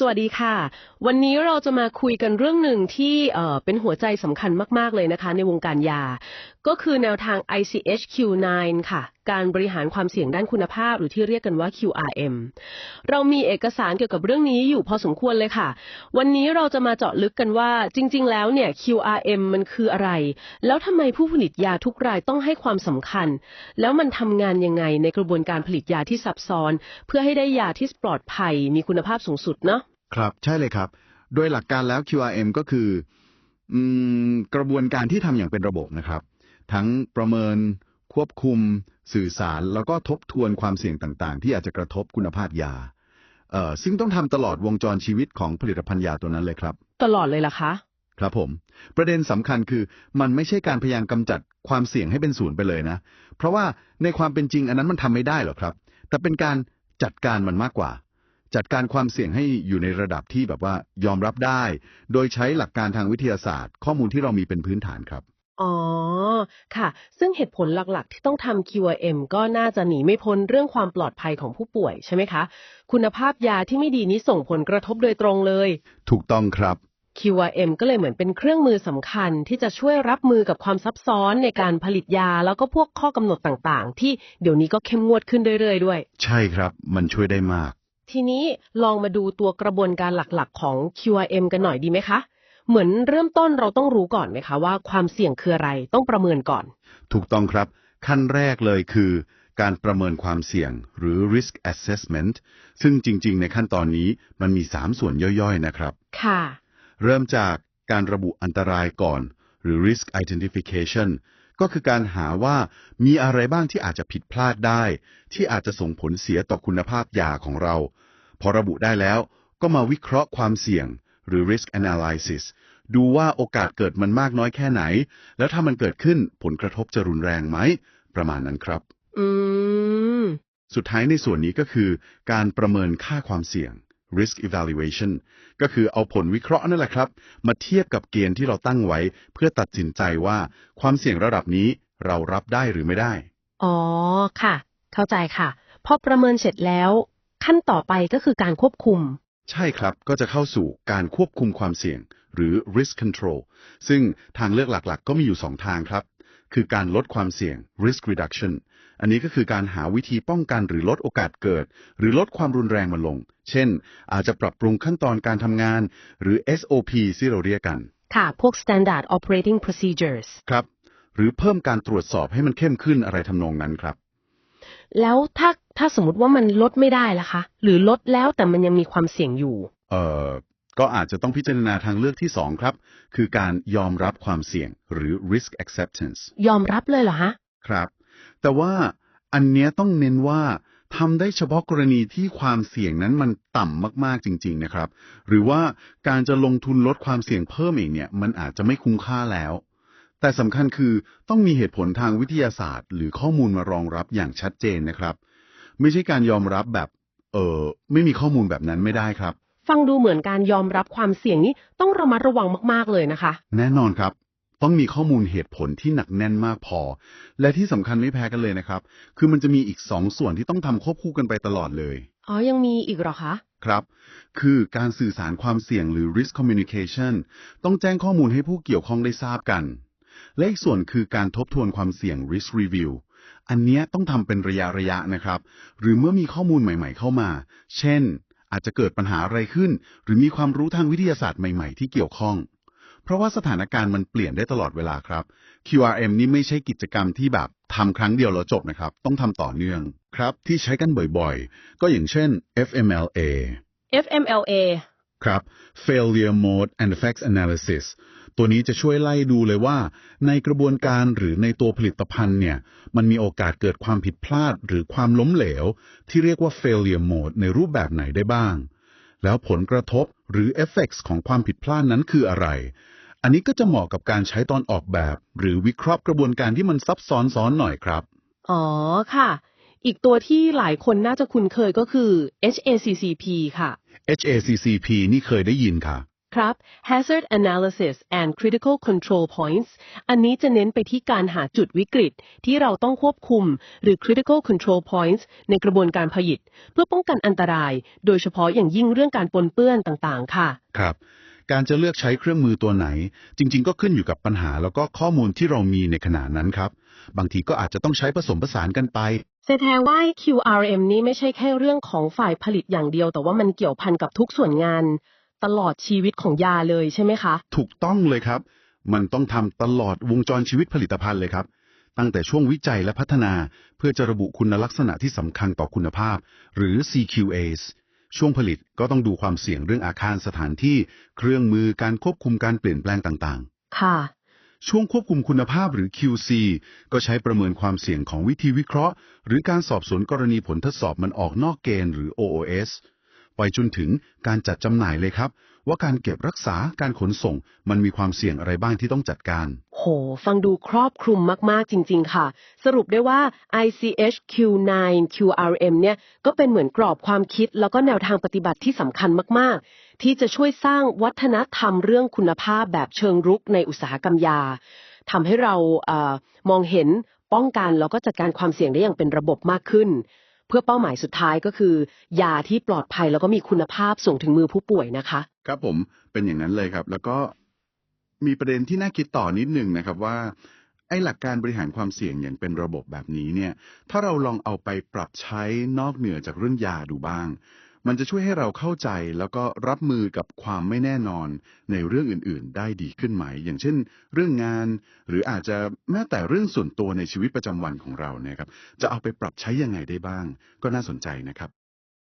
สวัสดีค่ะ วันนี้เราจะมาคุยกันเรื่องหนึ่งที่เเป็นหัวใจสำคัญมาก ๆ เลยนะคะ ในวงการยา ก็คือแนวทาง ICH-Q9 ค่ะ การบริหารความเสี่ยงด้านคุณภาพ หรือที่เรียกกันว่า QRM เรามีเอกสารเกี่ยวกับเรื่องนี้อยู่พอสมควรเลยค่ะ วันนี้เราจะมาเจาะลึกกันว่าจริง ๆ แล้วเนี่ย QRM มันคืออะไร แล้วทำไมผู้ผลิตยาทุกรายต้องให้ความสำคัญ แล้วมันทำงานยังไงในกระบวนการผลิตยาที่ซับซ้อน เพื่อให้ได้ยาที่ปลอดภัย มีคุณภาพสูงสุดเนาะครับ ใช่เลยครับ โดยหลักการแล้ว QRM ก็คืออกระบวนการที่ทำอย่างเป็นระบบนะครับ ทั้งประเมิน ควบคุม สื่อสาร แล้วก็ทบทวนความเสี่ยงต่างๆ ที่อาจจะกระทบคุณภาพยาเอ่อซึ่งต้องทำตลอดวงจรชีวิตของผลิตภัณฑ์ยาตัวนั้นเลยครับ ตลอดเลยล่ะคะ ครับผม ประเด็นสำคัญคือมันไม่ใช่การพยายามกำจัดความเสี่ยงให้เป็นศูนย์ไปเลยนะ เพราะว่าในความเป็นจริงอันนั้นมันทำไม่ได้หรอกครับ แต่เป็นการจัดการมันมากกว่า จัดการความเสี่ยงให้อยู่ในระดับที่แบบว่ายอมรับได้ โดยใช้หลักการทางวิทยาศาสตร์ ข้อมูลที่เรามีเป็นพื้นฐานครับ อ๋อ ค่ะ ซึ่งเหตุผลหลักๆ ที่ต้องทำ QRM ก็น่าจะหนีไม่พ้นเรื่องความปลอดภัยของผู้ป่วยใช่ไหมคะ คุณภาพยาที่ไม่ดีนี้ส่งผลกระทบโดยตรงเลย ถูกต้องครับ QRM ก็เลยเหมือนเป็นเครื่องมือสำคัญที่จะช่วยรับมือกับความซับซ้อนในการผลิตยา แล้วก็พวกข้อกำหนดต่างๆ ที่เดี๋ยวนี้ก็เข้มงวดขึ้นเรื่อยๆด้วย ใช่ครับ มันช่วยได้มาก ทีนี้ลองมาดูตัวกระบวนการหลักๆ ของ QRM กันหน่อยดีไหมคะ เหมือนเริ่มต้นเราต้องรู้ก่อนไหมคะว่าความเสี่ยงคืออะไรต้องประเมินก่อน ถูกต้องครับ ขั้นแรกเลยคือ การประเมินความเสี่ยงหรือ risk assessment ซึ่งจริง ๆ ในขั้นตอนนี้มันมี 3 ส่วนย่อยๆ นะครับ ค่ะ เริ่มจากการระบุอันตรายก่อน หรือ risk identification ก็คือการหาว่ามีอะไรบ้างที่อาจจะผิดพลาดได้ ที่อาจจะส่งผลเสียต่อคุณภาพยาของเรา พอระบุได้แล้วก็มาวิเคราะห์ความเสี่ยง หรือ risk analysis ดูว่าโอกาสเกิดมันมากน้อยแค่ไหน แล้วถ้ามันเกิดขึ้นผลกระทบจะรุนแรงไหม ประมาณนั้นครับ อืม สุดท้ายในส่วนนี้ก็คือ การประเมินค่าความเสี่ยง risk evaluation ก็คือเอาผลวิเคราะห์นั่นแหละครับ มาเทียบกับเกณฑ์ที่เราตั้งไว้ เพื่อตัดสินใจว่าความเสี่ยงระดับนี้เรารับได้หรือไม่ได้ อ๋อ ค่ะ เข้าใจค่ะ พอประเมินเสร็จแล้ว ขั้นต่อไปก็คือการควบคุม ใช่ครับ ก็จะเข้าสู่การควบคุมความเสี่ยง หรือ risk control ซึ่งทางเลือกหลักๆ ก็มีอยู่ 2 ทางครับ คือการลดความเสี่ยง risk reduction อันนี้ก็คือการหาวิธีป้องกันหรือลดโอกาสเกิด หรือลดความรุนแรงมันลง เช่น อาจจะปรับปรุงขั้นตอนการทำงาน หรือ SOP ที่เราเรียกกัน ค่ะ พวก standard operating procedures ครับ หรือเพิ่มการตรวจสอบให้มันเข้มขึ้นอะไรทำนองนั้นครับ แล้วถ้า ถ้าสมมติว่ามันลดไม่ได้ล่ะคะ หรือลดแล้วแต่มันยังมีความเสี่ยงอยู่ เอ่อ ก็อาจจะต้องพิจารณาทางเลือกที่ 2 ครับ คือการยอมรับความเสี่ยงหรือ risk acceptance ยอมรับเลยเหรอฮะ ครับ แต่ว่าอันเนี้ยต้องเน้นว่าทำได้เฉพาะกรณีที่ความเสี่ยงนั้นมันต่ำมากๆจริง ๆ นะครับ หรือว่าการจะลงทุนลดความเสี่ยงเพิ่มเองเนี่ย มันอาจจะไม่คุ้มค่าแล้ว แต่สำคัญคือต้องมีเหตุผลทางวิทยาศาสตร์ หรือข้อมูลมารองรับอย่างชัดเจนนะครับ ไม่ใช่การยอมรับแบบ เออไม่มีข้อมูลแบบนั้นไม่ได้ครับ ฟังดูเหมือนการยอมรับความเสี่ยงนี้ต้องระมัดระวังมากๆเลยนะคะ แน่นอนครับ ต้องมีข้อมูลเหตุผลที่หนักแน่นมากพอ และที่สำคัญไม่แพ้กันเลยนะครับ คือมันจะมีอีกสองส่วนที่ต้องทำควบคู่กันไปตลอดเลยอ๋อ ยังมีอีกเหรอคะ ครับ คือการสื่อสารความเสี่ยงหรือ risk communication ต้องแจ้งข้อมูลให้ผู้เกี่ยวข้องได้ทราบกัน และอีกส่วนคือการทบทวนความเสี่ยง risk review อันเนี้ยต้องทำเป็นระยะระยะนะครับ หรือเมื่อมีข้อมูลใหม่ ๆ เข้ามา เช่น อาจจะเกิดปัญหาอะไรขึ้น หรือมีความรู้ทางวิทยาศาสตร์ใหม่ ๆ ที่เกี่ยวข้อง เพราะว่าสถานการณ์มันเปลี่ยนได้ตลอดเวลาครับ QRM นี่ไม่ใช่กิจกรรมที่แบบทำครั้งเดียวแล้วจบนะครับ ต้องทำต่อเนื่องครับ ที่ใช้กันบ่อยๆ ก็อย่างเช่น FMLA FMLA ครับ failure mode and effects analysis ตัวนี้จะช่วยไล่ดูเลยว่า ในกระบวนการหรือในตัวผลิตภัณฑ์เนี่ยมันมีโอกาสเกิดความผิดพลาดหรือความล้มเหลว ที่เรียกว่า failure mode ในรูปแบบไหนได้บ้าง แล้วผลกระทบหรือ effects ของความผิดพลาดนั้นคืออะไร อันนี้ก็จะเหมาะกับการใช้ตอนออกแบบ หรือวิเคราะห์กระบวนการที่มันซับซ้อนซ้อนหน่อยครับ อ๋อค่ะ อีกตัวที่หลายคนน่าจะคุ้นเคยก็คือ HACCP ค่ะ HACCP นี่เคยได้ยินค่ะ ครับ hazard analysis and critical control points อันนี้จะเน้นไปที่การหาจุดวิกฤต ที่เราต้องควบคุม หรือ critical control points ในกระบวนการผลิต เพื่อป้องกันอันตราย โดยเฉพาะอย่างยิ่งเรื่องการปนเปื้อนต่างๆ ค่ะ ครับการจะเลือกใช้เครื่องมือตัวไหน จริง ๆ ก็ขึ้นอยู่กับปัญหาแล้วก็ข้อมูลที่เรามีในขณะนั้นครับ บางทีก็อาจจะต้องใช้ผสมผสานกันไปแสดงว่า QRM นี้ไม่ใช่แค่เรื่องของฝ่ายผลิตอย่างเดียว แต่ว่ามันเกี่ยวพันกับทุกส่วนงาน ตลอดชีวิตของยาเลยใช่ไหมคะ ถูกต้องเลยครับ มันต้องทำตลอดวงจรชีวิตผลิตภัณฑ์เลยครับ ตั้งแต่ช่วงวิจัยและพัฒนาเพื่อจะระบุคุณลักษณะที่สำคัญต่อคุณภาพ หรือ CQAs ช่วงผลิตก็ต้องดูความเสี่ยงเรื่องอาคารสถานที่ เครื่องมือการควบคุมการเปลี่ยนแปลงต่างค่ะๆช่วงควบคุมคุณภาพหรือ QC ก็ใช้ประเมินความเสี่ยงของวิธีวิเคราะห์ หรือการสอบสวนกรณีผลทดสอบมันออกนอกเกณฑ์หรือ OOS ไปจนถึงการจัดจำหน่ายเลยครับ ว่าการเก็บรักษาการขนส่ง มันมีความเสี่ยงอะไรบ้างที่ต้องจัดการ โห ฟังดูครอบคลุมมาก ๆ จริง ๆ ค่ะ สรุปได้ว่า ICH Q9 QRM เนี่ยก็เป็นเหมือนกรอบความคิด แล้วก็แนวทางปฏิบัติที่สำคัญมาก ๆ ที่จะช่วยสร้างวัฒนธรรมเรื่องคุณภาพแบบเชิงรุกในอุตสาหกรรมยาทำให้เราเออมองเห็นป้องกันแล้วก็จัดการความเสี่ยงได้อย่างเป็นระบบมากขึ้น เพื่อเป้าหมายสุดท้ายก็คือ ยาที่ปลอดภัยแล้วก็มีคุณภาพส่งถึงมือผู้ป่วยนะคะ ครับผมเป็นอย่างนั้นเลยครับ แล้วก็มีประเด็นที่น่าคิดต่อนิดหนึ่งนะครับว่าไอ้หลักการบริหารความเสี่ยงอย่างเป็นระบบแบบนี้เนี่ย ถ้าเราลองเอาไปปรับใช้นอกเหนือจากเรื่องยาดูบ้าง มันจะช่วยให้เราเข้าใจแล้วก็รับมือกับความไม่แน่นอนในเรื่องอื่น ๆ ได้ดีขึ้นไหม อย่างเช่น เรื่องงาน หรืออาจจะแม้แต่เรื่องส่วนตัวในชีวิตประจำวันของเราเนี่ยครับ จะเอาไปปรับใช้ยังไงได้บ้าง ก็น่าสนใจนะครับ